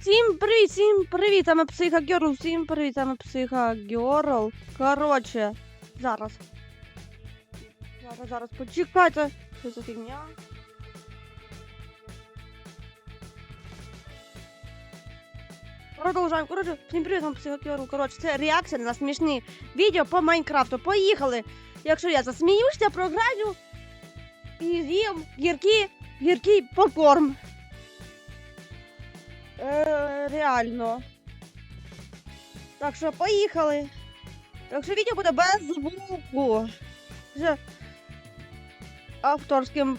Всім привіт, всім привіт, саме психогерл, всім привіт, саме психогерл. Коротше, зараз. Зараз, зараз, почекайте. Що за фігня? Продовжаємо. Коротше, всім привіт, саме психогерл. Коротше, це реакція на смішні відео по Майнкрафту. Поїхали! Якщо я засміюся, програю і з'їм гіркий, гіркий попкорн. Реально. Так що поїхали. Так що відео буде без звуку. З авторським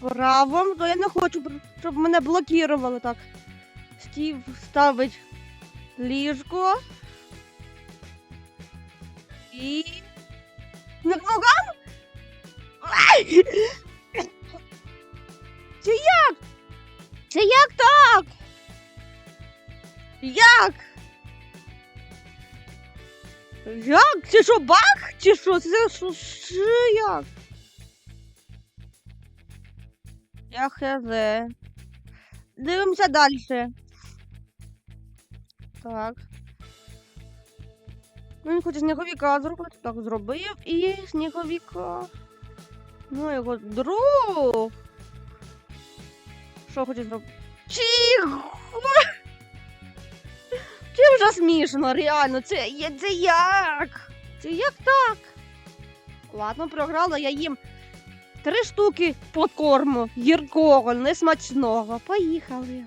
правом, то я не хочу, щоб мене блокували так. Стів ставить ліжко. І. Не ногам? Це як? Це як так? Як? Як? Це що баг? Чи що? Це що? що як? Я хз. Дивимося далі. Так. Він хоче сніговіка зробити. Так, зробив і сніговіка. Ну, його друг. Що хоче зробити? Чихо! Це вже смішно, реально. Це, це як? Це як так? Ладно, програла, я їм три штуки подкорму гіркого, несмачного. Поїхали.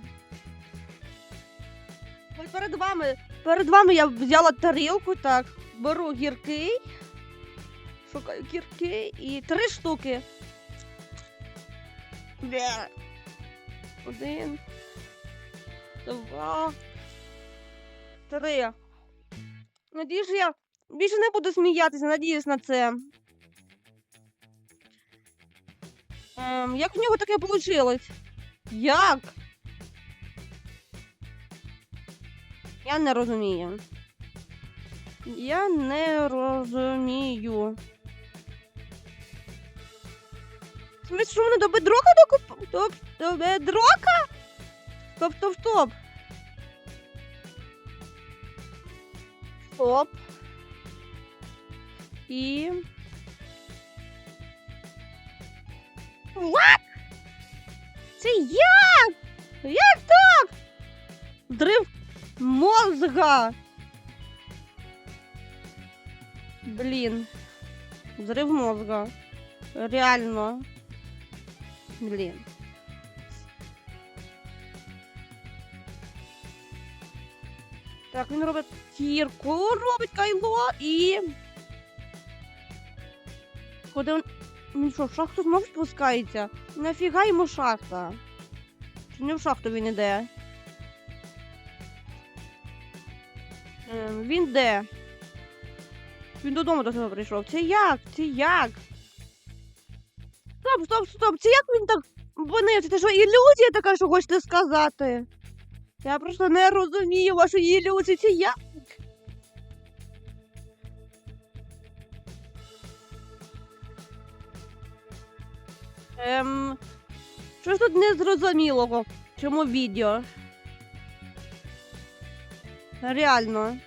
Перед вами, перед вами я взяла тарілку, так, беру гіркий. Шукаю гіркий і три штуки. Один. Два. Три. Надіюсь, я більше не буду сміятися, надіюсь на це. Ем, як в нього таке вийшло? Як? Я не розумію. Я не розумію. В що вони до бедрока докуп... До, до бедрока? Стоп, стоп, стоп. Стоп. І... What? Це як? Як так? Дрив мозга. Блін. Взрыв мозга. Реально. Блін. Так, він робить кірку, робить кайло і. Куди він. Він що, в шахту знов спускається? Нафіга йому шахта? Чи не в шахту він іде? Ем, він де? Він додому до себе прийшов. Це як? Це як? Стоп, стоп, стоп. Це як він так опинився? Це що, ілюзія така, що хочете сказати? Я просто не розумію вашої ілюзії. Це як? Ем, щось тут незрозумілого в цьому відео. Реально.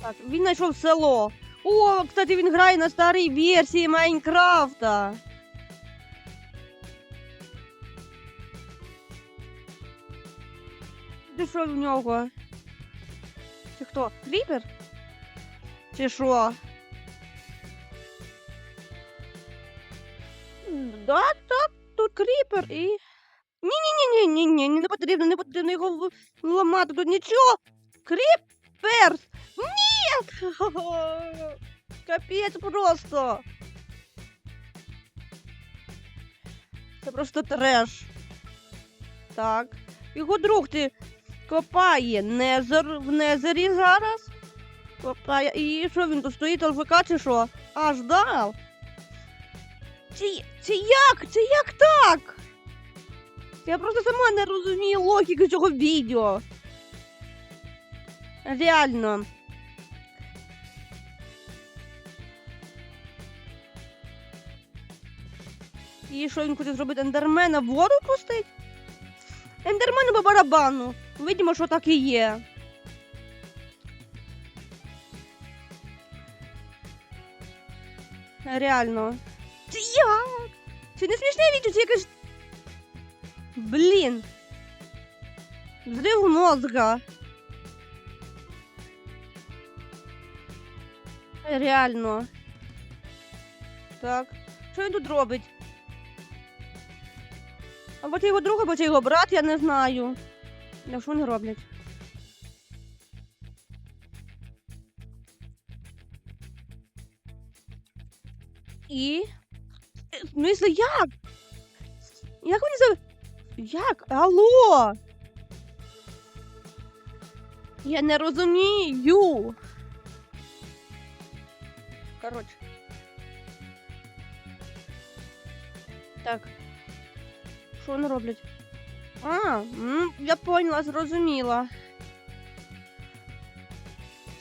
Так, він знайшов село. О, кстати, він грає на старій версії Майнкрафта. Де що в нього? Це хто? Кріпер? Чи що? М, Так, тут кріпер і. Ні-ні-ні-ні-ні, не потрібно, не потрібно його ламати тут нічого. Кріпер! Ні! Капець просто. Це просто треш. Так. Його друг ти копає незер в незері зараз. Копає. І що він тут стоїть ЛВК чи що? Аж дав. Це, це як? Це як так? Я просто сама не розумію логіки цього відео. Реально. І що він хоче зробити? Ендермена в воду пустить? Ендермену по барабану. Видимо, що так і є. Реально. Це як? Це не смішне відео, це якось. Блін. Взрив мозга. Реально. Так. Що він тут робить? Або це його друг, або це його брат, я не знаю. Що вони роблять? І. Е, В смысле, як? Як вони за. Як? Алло? Я не розумію. Коротше. Так. Що вони роблять? А, м, я поняла, зрозуміла.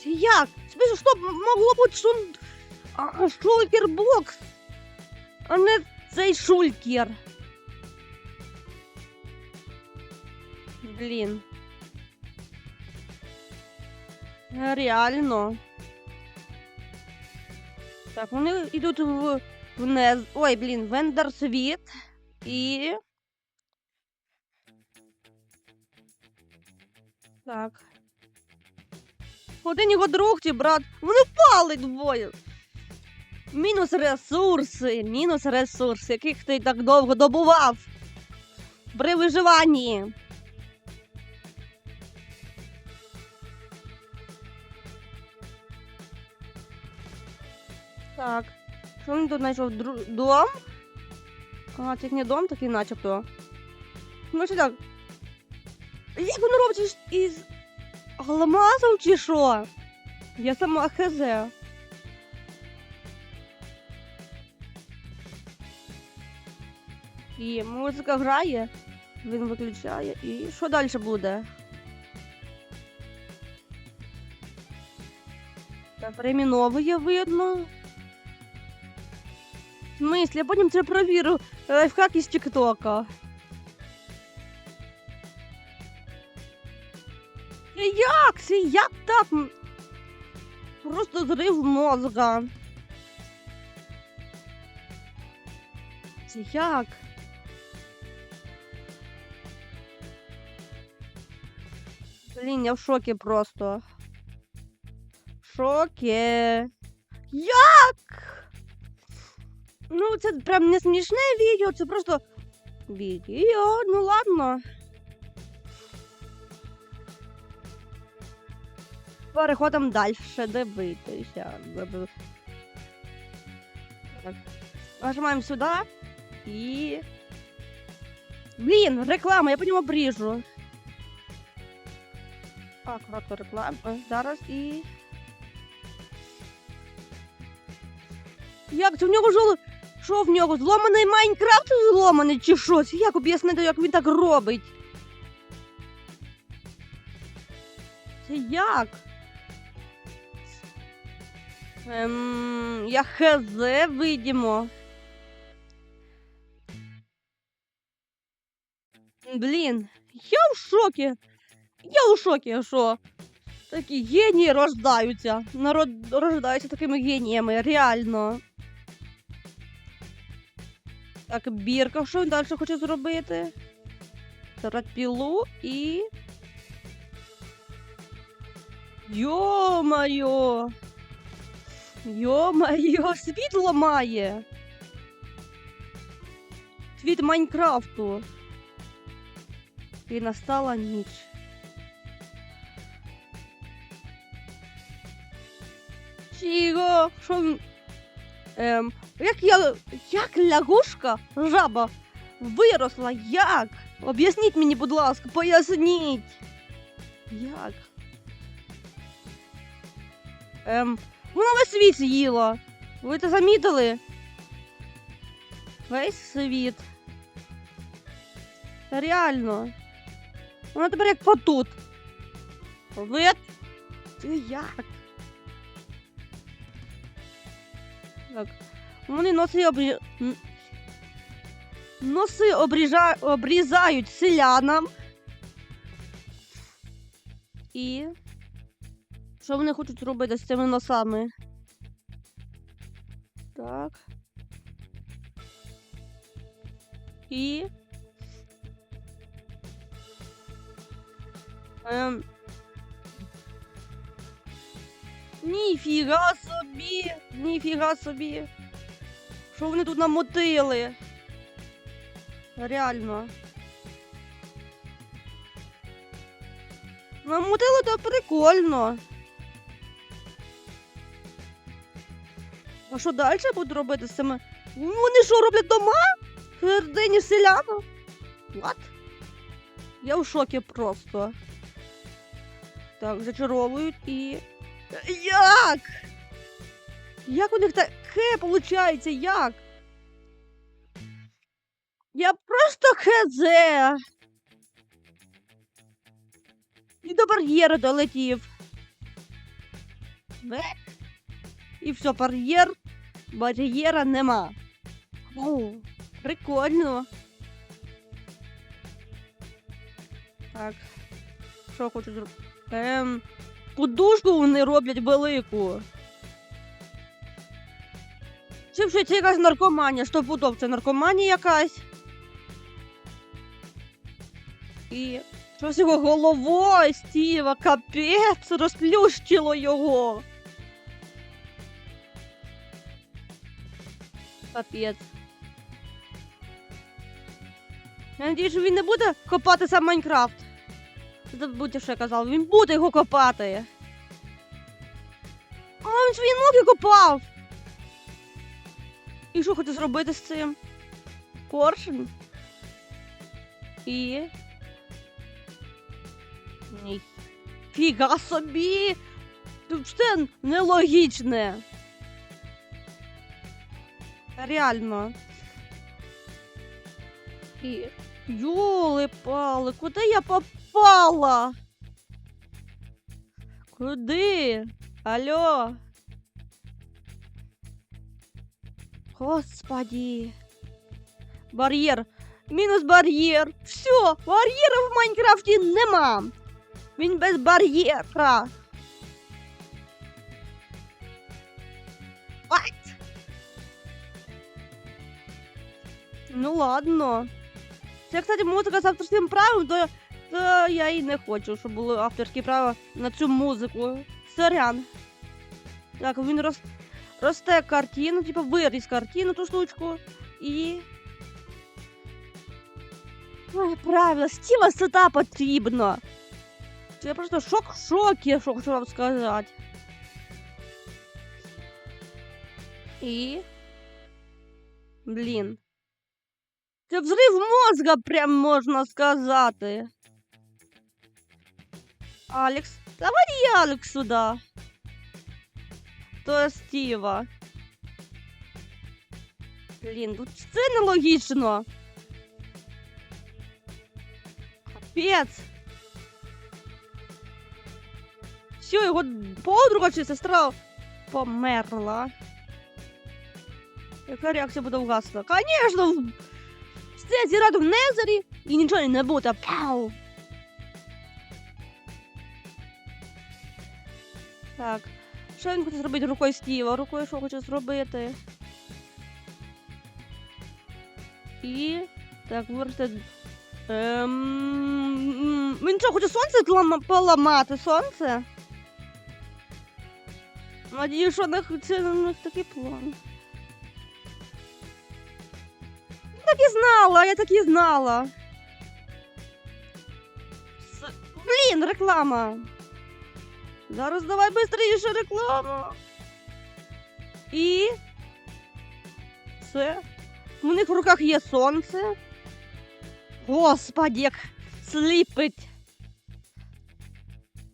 Це як? Смисл, що м- могло бути шун... А, шулькер-бокс, а не цей шулькер. Блін. Реально. Так, вони йдуть в вниз. Ой, блін, в ендерсвіт. І. Так. Один його друг чи брат. Вони впали двоє. Мінус ресурси, мінус ресурси, яких ти так довго добував. При виживанні. Так. Що він тут знайшов? Дом? А, це не дом такий начебто. Ну що так? Як воно робить із алмазом чи що? Я сама хз. І музика грає, він виключає. І що далі буде? Так, перейменовує видно. В смислі, я потім це провірю. Лайфхак із Тіктока. Це як? Як так? Просто зрив мозга. Це як? Блін, я в шокі просто. В шокі. Як? Ну, це прям не смішне відео, це просто відео, ну ладно. Переходимо далі дивитися. Нажимаємо сюди і. Блін, реклама, я по ньому обріжу. А, коротко реклама. Зараз і. Як це в нього жоло. Що в нього? Зломаний Майнкрафт зломаний чи щось? Як об'яснити, як він так робить? Це як? Ем, я хз видимо. Блін, я в шокі. Я в шокі, а що? Такі генії рождаються. Народ рождаються такими геніями, реально. Так, бірка, що він далі хоче зробити? Зараз пілу і. Йо-моє! Йо-моє, світло має! Світ Майнкрафту. І настала ніч. Чого? Що він? Ем, як я. Як лягушка, жаба, виросла? Як? Об'ясніть мені, будь ласка, поясніть. Як? Ем, вона весь світ з'їла. Ви це замітили? Весь світ. Та реально. Вона тепер як потут. Ви. Це як? Так. Вони носить обі... м. носи обріжа... обрізають селянам. І. Що вони хочуть робити з цими носами? Так. І. Ем. Ніфіга собі! Ніфіга собі! Що вони тут намотили? Реально. Намотили то прикольно. А що далі буду робити з цими? Вони що роблять дома? В середині селяна? What? Я в шокі просто. Так, зачаровують і. Як? Як у них таке виходить? Як? Я просто хз. І до бар'єра долетів. І все, бар'єр. Бар'єра нема. О, прикольно. Так. Що хочу зробити? Ем, подушку вони роблять велику. Чи вже це якась наркоманія? Що подоб, це наркоманія якась? І що з його головою, Стіва, капець, розплющило його. Капець. Я надію, що він не буде копати сам Майнкрафт. Забудьте, що я казав, він буде його копати. А він свої ноги копав. І що хоче зробити з цим? Поршень? І. Ні. Фіга собі! Тут все нелогічне. Реально. І. Йоли пали, куди я попала? Куди? Алло? Господи. Бар'єр. Мінус бар'єр. Все, бар'єра в Майнкрафті нема. Він без бар'єра. Ну ладно. Це, кстати, музика з авторським правом, то, то я і не хочу, щоб були авторські права на цю музику. Сорян. Так, він роз, росте картину, типу виріс картину, ту штучку. І. Ой, правильно, Стіва сюди потрібно. Я просто шок в шокі, що хочу вам сказати. І. Блін. Це взрив мозга, прям можна сказати. Алекс, давай і Алекс сюди. То Стіва. Блін, тут це нелогічно. Капець. Все, його подруга чи сестра померла. Яка реакція буде вгасла? Конечно, все зірати в Незері і нічого не буде. Пау! Так. Що він хоче зробити рукою Стіва? Рукою що хоче зробити? І. Так, виросте. Ем... Він що, хоче сонце поламати? Сонце? Надію, що не це них такий план. Так і знала, я так і знала. Блін, реклама. Зараз давай швидше рекламу. І. Все. У них в руках є сонце. Господи, як сліпить.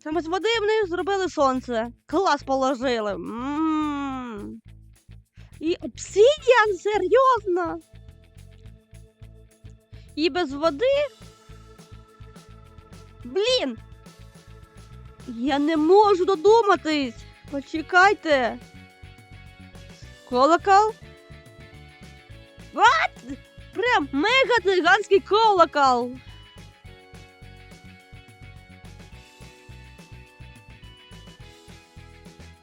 Саме з води в них зробили сонце. Клас положили. М. І обсидіан, серйозно. І без води. Блін. Я не можу додуматись. Почекайте. Колокол? What? Прям мега гігантський колокол.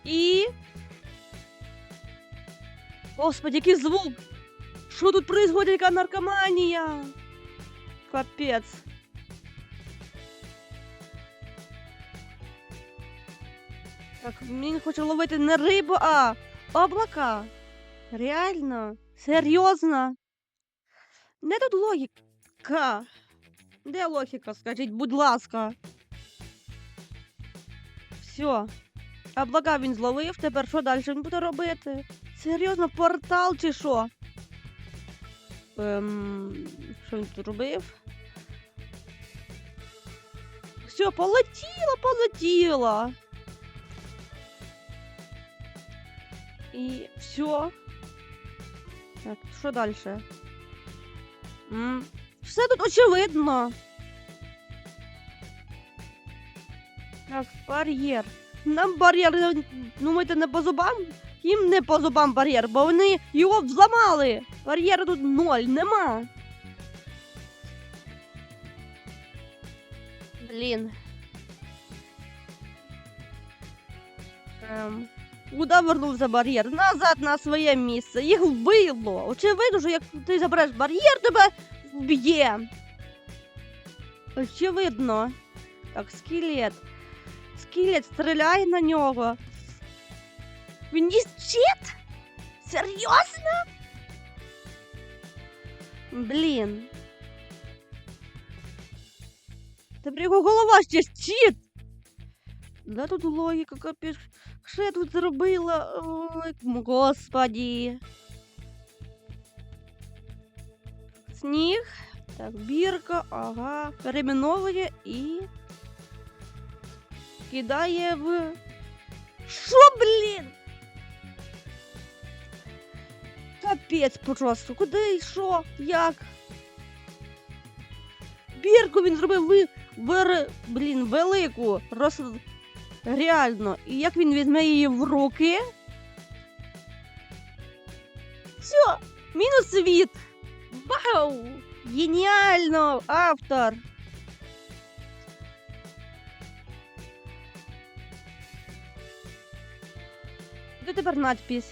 І. Господи, який звук! Що тут происходит, яка наркоманія? Капець. Так, він хоче ловити не рибу, а облака. Реально? Серйозно? Де тут логіка? Де логіка, скажіть, будь ласка. Все. Облака він зловив, тепер що далі він буде робити? Серйозно, портал чи що? Ем, що він тут робив? Все, полетіло, полетіло. І все. Так, що далі? М, Все тут очевидно. Так, бар'єр. Нам бар'єр, е, думаєте, не по зубам? Їм не по зубам бар'єр, бо вони його взламали. Бар'єра тут ноль, нема. Блін. Ем, куди вернувся бар'єр? Назад на своє місце. Їх вбило. Очевидно, що як ти забереш бар'єр, тебе вб'є. Очевидно. Так, скелет. Скелет стріляє на нього. Він їсть щит? Серйозно? Блін. Тепер його голова ще щит. Да тут логіка, капець. Що я тут зробила? Ой, господі. Сніг. Так, бірка, ага. Перейменовує і. Кидає в. Що, блін? Капець просто. Куди і що? Як? Бірку він зробив ви... вер... блін, велику. Роз... Реально. І як він візьме її в руки? Все, мінус світ. Вау! Геніально! Автор! Де тепер надпись?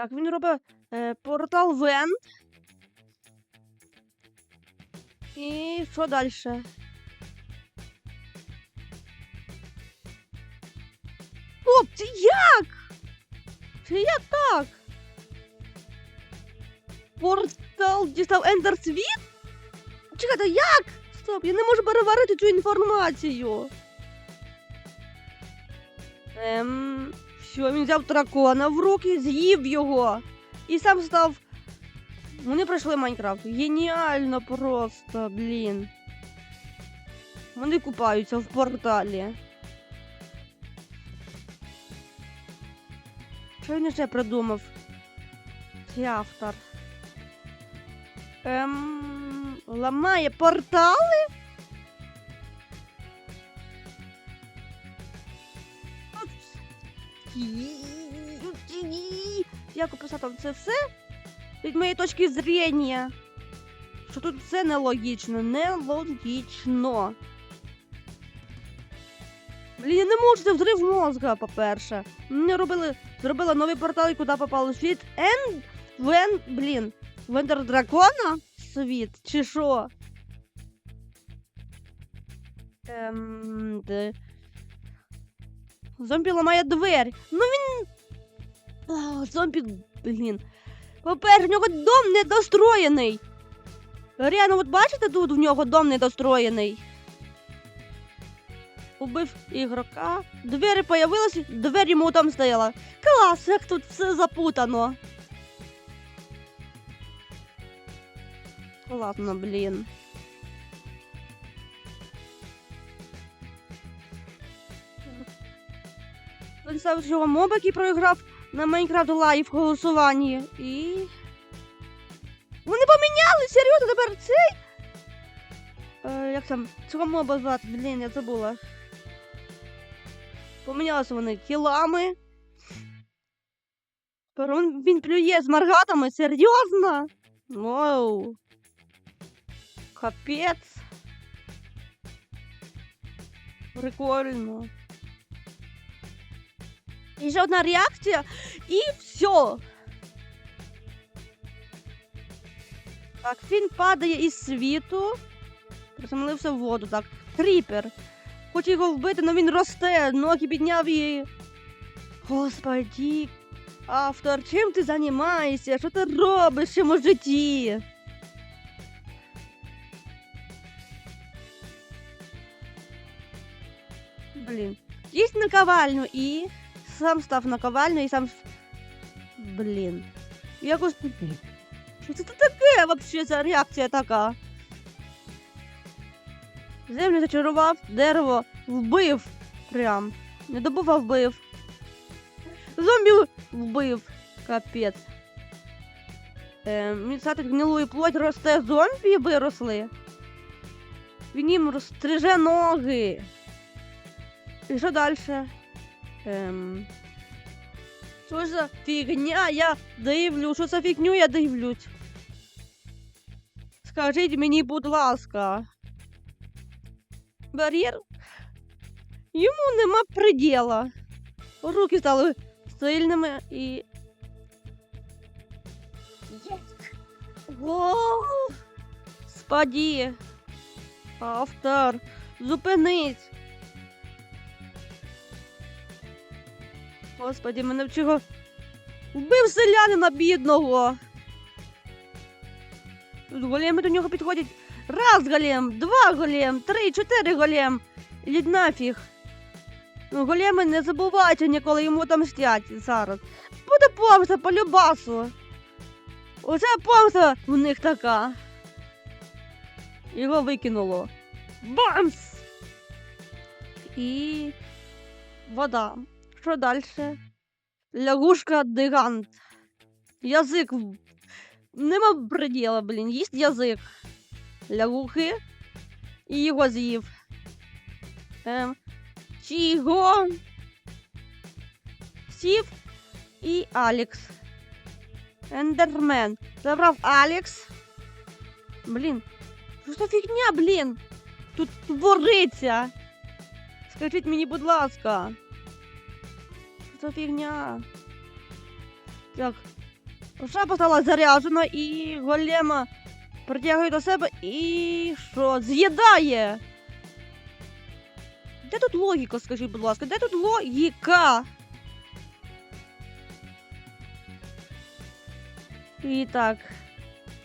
Так, він робить е, портал Вен. І що далі? Хлопці, як? Чи як так? Портал дістав Ендер Світ? Чекайте, як? Стоп, я не можу переварити цю інформацію. Ем, що він взяв дракона в руки, з'їв його і сам став. Вони пройшли Майнкрафт. Геніально просто, блін. Вони купаються в порталі. Що він ще придумав? Цей автор. Ем, ламає портали? Як описати це все? Від моєї точки зрення. Що тут все нелогічно, нелогічно. Блін, я не можу, це взрив мозга, по-перше. Мені робили, зробила новий портал, і куди попало світ. Ен... Вен... Блін. Вендер дракона? Світ, чи що? Ем... Де... Зомбі ламає двері. Ну він. О, зомбі, блін. По-перше, в нього дом недостроєний. Реально, от бачите, тут в нього дом недостроєний. Убив ігрока. Двері появилися, двері йому там стояла. Клас, як тут все запутано. Ладно, блін. Ставив його моб, який проіграв на Майнкрафт Лайв голосуванні. І. Вони поміняли! Серйозно, тепер цей. Е, як там? Цього моба звати? Блін, я забула. Помінялися вони. Тепер Він, він плює з маргатами, серйозно? Воу. Капець. Прикольно. І одна реакція, і все. Так, він падає із світу. Приземлився в воду, так. Кріпер. Хоче його вбити, але він росте, ноги підняв і. Господи. Автор, чим ти займаєшся? Що ти робиш в цьому житті? Блін. Їсть наковальню і сам став наковальню і сам. Блін. Якось. Що це таке вообще за реакція така? Землю зачарував, дерево вбив. Прям. Не добув, а вбив. Зомбі вбив. Капець. Ем, місати гнилу і плоть росте зомбі виросли. Він їм розстриже ноги. І що далі? Ем... Що ж за фігня? Я дивлю, що за фігню я дивлюсь. Скажіть мені, будь ласка. Бар'єр? Йому нема приділа. Руки стали сильними і. Воу! Спаді! Автор! Зупинись! Господи, мене чого. Вбив селянина бідного. Тут големи до нього підходять. Раз голем, два голем, три, чотири голем. Ідіть нафіг. Ну, големи не забувайте ніколи йому там мстять зараз. Буде помста по любасу. Оце помста в них така. Його викинуло. Бамс! І вода. Що далі? Лягушка дигант. Язик. Нема предела, блін. Їсть язик. Лягухи. І його з'їв. Ем. Чого? Сів і Алікс. Ендермен. Забрав Алікс. Блін. Що за фігня, блін? Тут твориться. Скажіть мені, будь ласка. За фігня? Так. Шапа стала заряджена і голема притягує до себе і що? З'їдає. Де тут логіка, скажіть, будь ласка, де тут логіка? І так.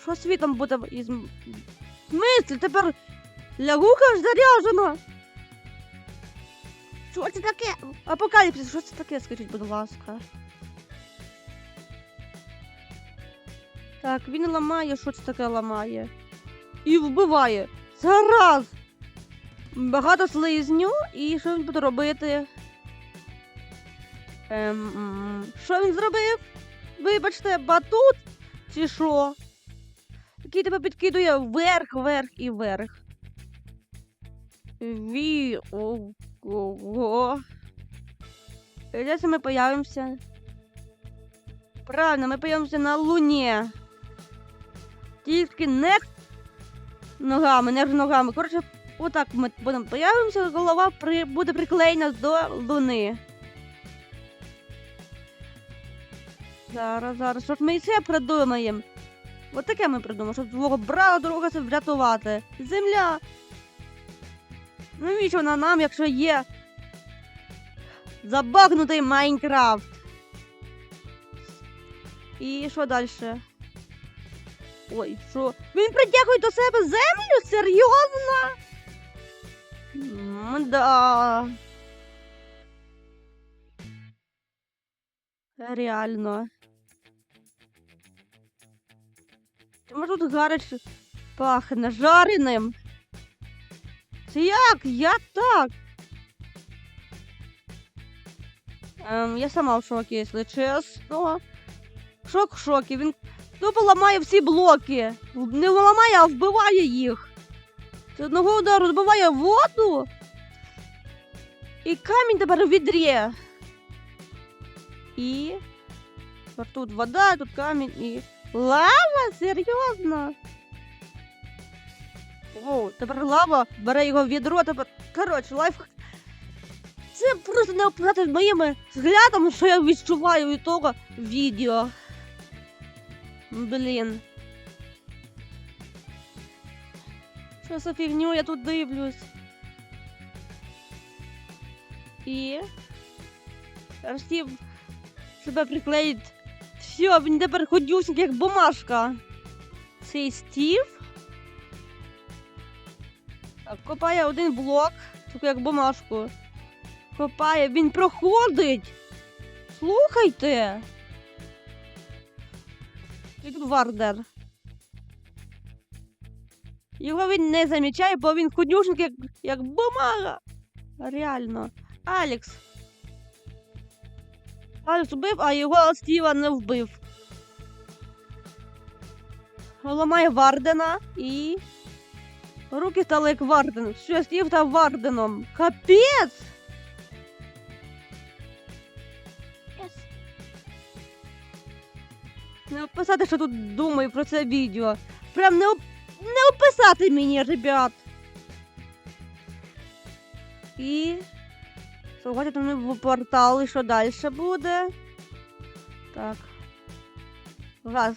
Що світом буде із. м- Мисль, тепер лягуха ж заряджена. Що це таке? Апокаліпсис, що це таке, скажіть, будь ласка. Так, він ламає, що це таке ламає. І вбиває. Зараз! Багато слизню, і що він буде робити? Ем, що він зробив? Вибачте, батут чи що? Який тебе підкидує вверх, вверх і вверх. Ві. Ого. Де це ми появимося? Правильно, ми появимося на Луні. Тільки не ногами, не ногами. Коротше, отак ми будемо появимося, голова при... буде приклеєна до Луни. Зараз, зараз. Що ж ми і це придумаємо? От таке ми придумаємо, щоб свого брата друга врятувати. Земля. Навіщо вона нам, якщо є забагнутий Майнкрафт? І що далі? Ой, що? Він притягує до себе землю? Серйозно? Да. Реально. Може тут гаряче пахне жареним. Як? Як так? Ем, я сама в шокі, якщо чесно. Шок в шокі. Він тупо ламає всі блоки. Не ламає, а вбиває їх. З одного удару збиває воду. І камінь тепер у відрі. І. Тут вода, тут камінь і. Лава? Серйозно? О, тепер лава бере його в відро, тепер. Коротше, лайф. Це просто не описати моїми взглядами, що я відчуваю від того відео. Блін. Що за фігню я тут дивлюсь? І. Стів себе приклеїть. Все, він тепер ходюсник, як бумажка. Цей стів. Копає один блок, тільки як бумажку. Копає, він проходить. Слухайте. Як Вардер. Його він не замічає, бо він ходюшник, як, як бумага. Реально. Алекс. Алекс вбив, а його Стіва не вбив. Ламає Вардена і. Руки стали як Варден. Все, Стів став Варденом. Капець! Не описати, що тут думаю про це відео. Прям не, оп... не описати мені, ребят. І. Сьогодні ми в портал, і що далі буде? Так. Газ.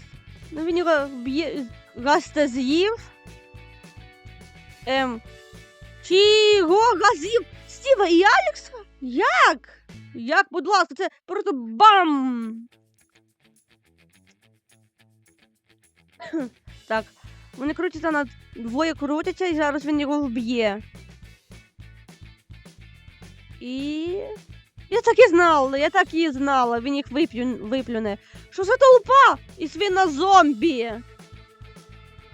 Ну він його б'є. Газ те з'їв. Ем. Чи його газів Стіва і Алекса? Як? Як, будь ласка, це просто бам! так, вони крутяться на двоє крутяться, і зараз він його вб'є. І. Я так і знала, я так і знала, він їх вип'ю... виплюне. Що за толпа? І свина зомбі.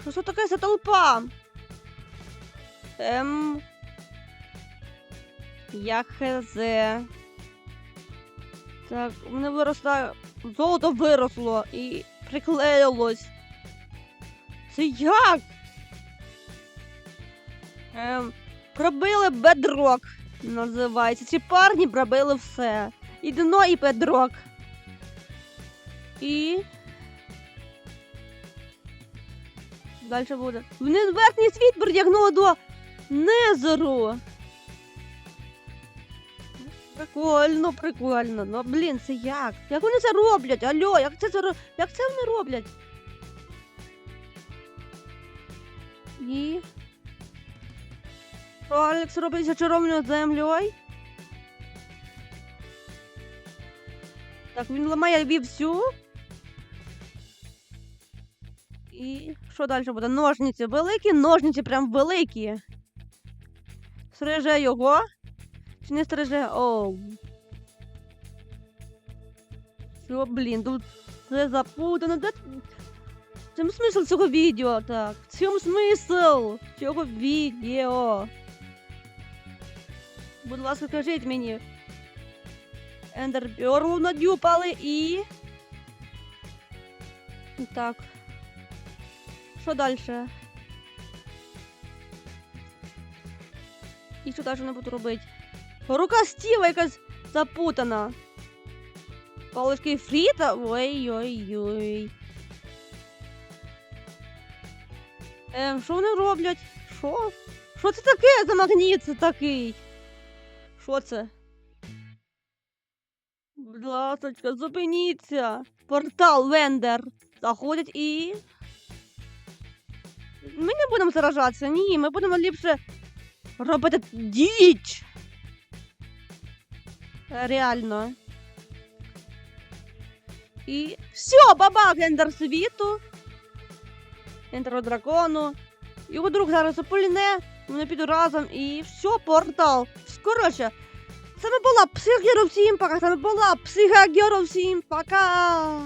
Що це таке за толпа? Ем. Я хз. Так, у мене виросла. Золото виросло і приклеїлось. Це як? Ем, пробили бедрок. Називається. Ці парні пробили все. І дно, і бедрок. І. Далі буде. Вони верхній світ притягнули до Незеру. Прикольно, прикольно. Ну блін, це як? Як вони це роблять? Алло, як це, це як це вони роблять? І. Що Алекс робить зачарованою землею? Так, він ламає вівсю. І що далі буде? Ножниці великі, ножниці прям великі. Стриже його. Чи не стриже? Оу. Що, блін, тут все запутано. Де... В чому смисл цього відео? Так. В чому смисл цього відео? Будь ласка, кажіть мені. Ендерперлу надюпали і. Так. Що далі? І що далі не буду робити? Рука Стіва якась запутана. Палички Фріта? Ой-ой-ой. Ем, що вони роблять? Що? Що це таке за магніт такий? Що це? Будь ласочка, зупиніться. Портал Вендер. Заходять і. Ми не будемо заражатися, ні, ми будемо ліпше робити діч. Реально. І все, бабах ендер світу. Ендер дракону. Його друг зараз запульне. Вони підуть разом і все, портал. Коротше, це не була психгеров всім пока. Це не була психогеров всім пока.